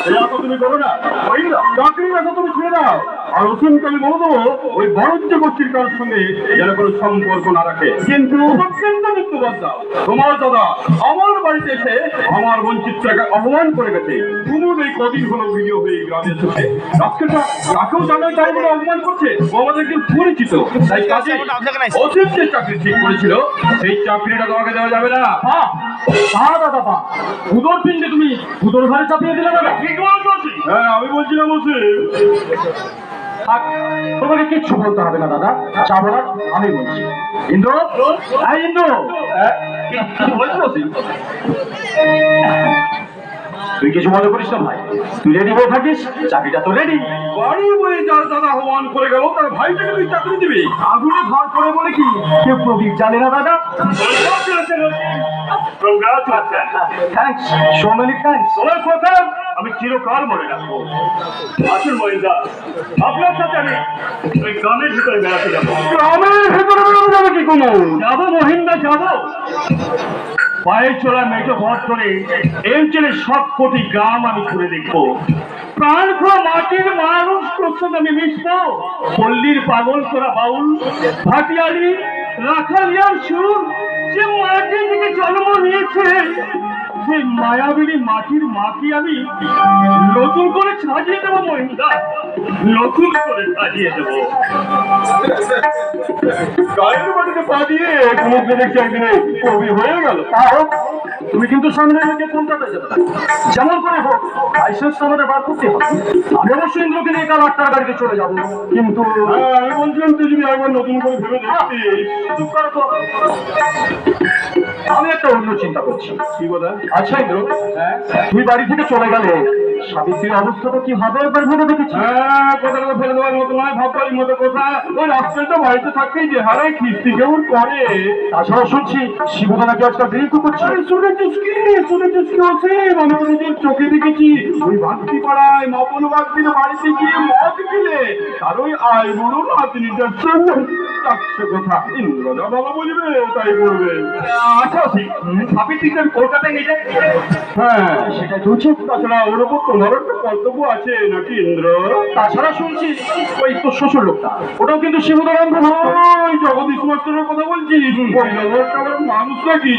এই তো তুমি করো না। চাকরির আশা তুমি ছেড়ে দাও আর অসীমকে আমি বলে দেবো ওই বরজ্য গোষ্ঠীর কারোর সঙ্গে যেন কোনো সম্পর্ক না রাখে। কিন্তু তোমার দাদা আমার বাড়িতে এসে আমার বঞ্চিতটাকে অপমান করে গেছে। তুমি এই কদিন হলো ভিডিও হয়ে গ্রামে এসেছে। রাস্তাটা তাকেও জানাই তাই বলে অপমান করছে। ও আমাদেরকে পরিচিত। তাই কাজে অসীম যে চাকরি ঠিক করেছিল। সেই চাকরিটা তোমাকে দেওয়া যাবে না। হ্যাঁ দাদা পা উদর পিণ্ডে তুমি উদর ঘরে চাপিয়ে দিলে না? ঠিক বলছো হ্যাঁ আমি বলছিলাম থাক, তোমাকে কিচ্ছু বলতে হবে না দাদা। যা বলার আমি বলছি। ইন্দ্র হ্যাঁ ইন্দ্র হ্যাঁ, তুই কিছু মনে করিস না ভাই। তুই রেডি হয়ে থাকিস? চাকরিটা তো রেডি বাড়ি বয়ে যার দাদা অপমান করে গেল তার ভাইটাকে তুই চাকরি দিবি। আগুনে ঘর করে বলে কি? কেউ প্রদীপ জানে না দাদা। সো মেনি থ্যাংকস তোমার কথা আমি চিরকাল মনে রাখব। আসুন মহিন্দা আপনার সাথে আমি ওই গ্রামের ভিতরে বেড়াতে যাব। গ্রামের ভেতরে যাবে কি কোনো? যাব মহিন্দা যাব। পায়ে চলা মেটো ঘর ধরে এই অঞ্চলের সব কোটি গ্রাম আমি ঘুরে দেখব। প্রাণ খোলা মাটির মানুষ তোর সঙ্গে আমি মিশবো। পল্লীর পাগল করা বাউল ভাটিয়ালি রাখালিয়ার সুর যে মাটির দিকে জন্ম নিয়েছে। সেই মায়াবিনী মাটির মাকে আমি নতুন করে সাজিয়ে দেবো মহিন্দা নতুন করে সাজিয়ে দেবো। গায়ের মাটিতে পা দিয়ে সমুদ্রে দেখছি একদিনে কবি হয়ে গেল। তাও তুমি কিন্তু সামনে রেখে কলকাতা যাবে? যেমন করে হোক লাইসেন্স আমাদের বার করতে হবে। আমি অবশ্যই ইন্দ্রকে নিয়ে কাল আটটার গাড়িতে চলে যাব। কিন্তু হ্যাঁ, আমি বলছিলাম তুই যদি একবার নতুন করে ভেবে দেখতিস। চুপ করো তো। আমি একটা অন্য চিন্তা করছি। কি কথা? আচ্ছা ইন্দ্র। তুই বাড়ি থেকে চলে গেলে সাবিত্রীর অবস্থাটা কি হবে? একবার ভেবে দেখেছি। হ্যাঁ কথাটা ফেলে দেওয়ার মতো নয় মতো কথা। ওই রাস্তাটা বাড়িতে থাকতেই যে হারে খিস্তি কেমন করে। তাছাড়া শুনছি শিবুদা নাকি আজকাল করছে। শুনেছিস কি? শুনেছিস কি হচ্ছে আমি নিজের চোখে দেখেছি। ওই ভাস্তি পাড়ায় মপন ভাস্তির বাড়িতে গিয়ে মদ খেলে। আর ওই আয় বড় নাতনিটার চারশো কথা ইন্দ্রদা বাবা বলবে তাই বলবে। আচ্ছা আমি কলকাতায় নিয়ে হ্যাঁ সেটা উচিত। তাছাড়া ওর উপর তোমার একটা কর্তব্য আছে নাকি ইন্দ্র? তাছাড়া শুনছি ওই তোর শ্বশুর লোকটা। ওটাও কিন্তু শিবুদার অন্ধ ওই জগদীশ মাস্টারের কথা বলছি মানুষ নাকি!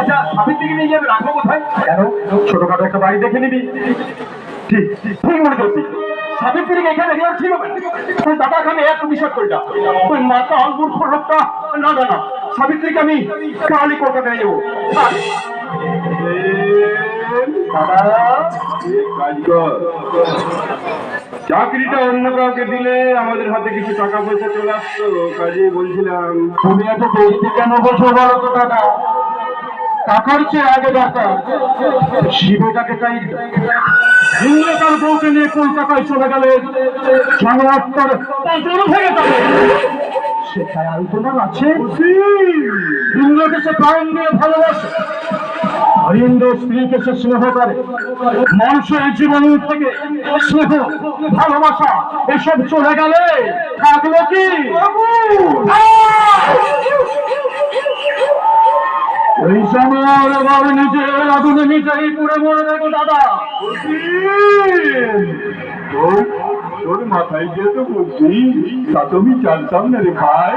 আচ্ছা সাবিত্রীকে নিয়ে যাবে রাখব কোথায়? কেন? ছোটখাটো একটা বাড়ি দেখে নিবি। ঠিক ঠিক। মনে করছি। সাবিত্রীকে এখানে রেখে ছিল ওই দাদা এখানে এত বিশ্বাস করি না ওই মাথা আলমুর লোকটা না না না। সাবিত্রীকে আমি কালই কলকাতায় নিয়ে যাব দাদা। চাকরিটা অন্য কাউকে দিলে আমাদের হাতে কিছু টাকা পয়সা চলে আসতো কাজেই বলছিলাম। তুমি এত দেরিতে কেন বলো তো দাদা? টাকার চেয়ে আগে দরকার। শিবেটাকে চাই। ইন্দ্র তার বউকে নিয়ে কলকাতায় চলে গেলে সংবাদ তার পাঁচজন ভেঙে যাবে? আলোচনা আছে? ইন্দ্রকে সে প্রাণ দিয়ে ভালোবাসে। ইন্দ্র স্ত্রীকে সে স্নেহ করে। মানুষের জীবন থেকে স্নেহ, ভালোবাসা, এসব চলে গেলে থাকল কি? এই সময় এবার নিজের আগুনে নিজেই পুড়ে মরে দেবো, দাদা। তোর মাথায় যে তো বুদ্ধি, তা তো আমি জানতাম না রে ভাই।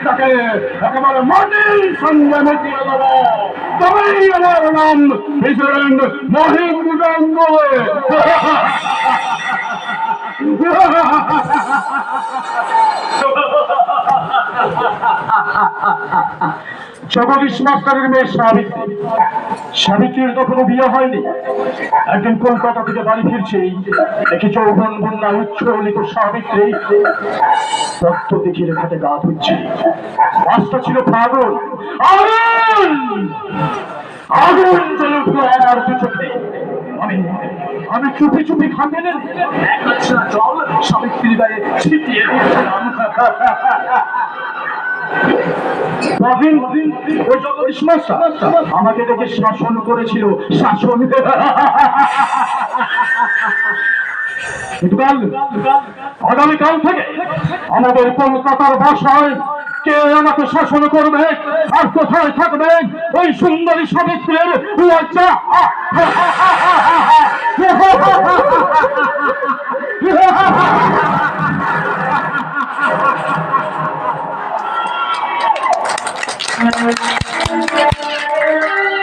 রাজশাহীটাকে একেবারে মাটির সঙ্গে মিশিয়ে দেব। তবেই আমার নাম প্রেসিডেন্ট মহিম গাঙ্গুলি জগদীশ মাস্টারের মেয়ে সাবিত্রী সাবিত্রীর তখনও বিয়ে হয়নি? একদিন কলকাতা থেকে বাড়ি ফিরছে, দেখি চৌবন বন্যা উচ্ছলিত সাবিত্রী। রক্ত দেখে রেখাতে গা ধুচ্ছে। বাসটা ছিল পাগল আগুন! আগুন জ্বলে উঠল আমার দু চোখে। আমি আমি চুপি চুপি খাটেলেন এক জল সাবিত্রী গায়ে ছিটিয়ে দিয়েছিলাম আমাকে দেখে শাসন করেছিল, শাসন। কাল আগামীকাল থেকে আমাদের কলকাতার ভাষায় কে আমাকে শাসন করবে, আর কোথায় থাকবে? ওই সুন্দরী সাবিত্রীর লজ্জা।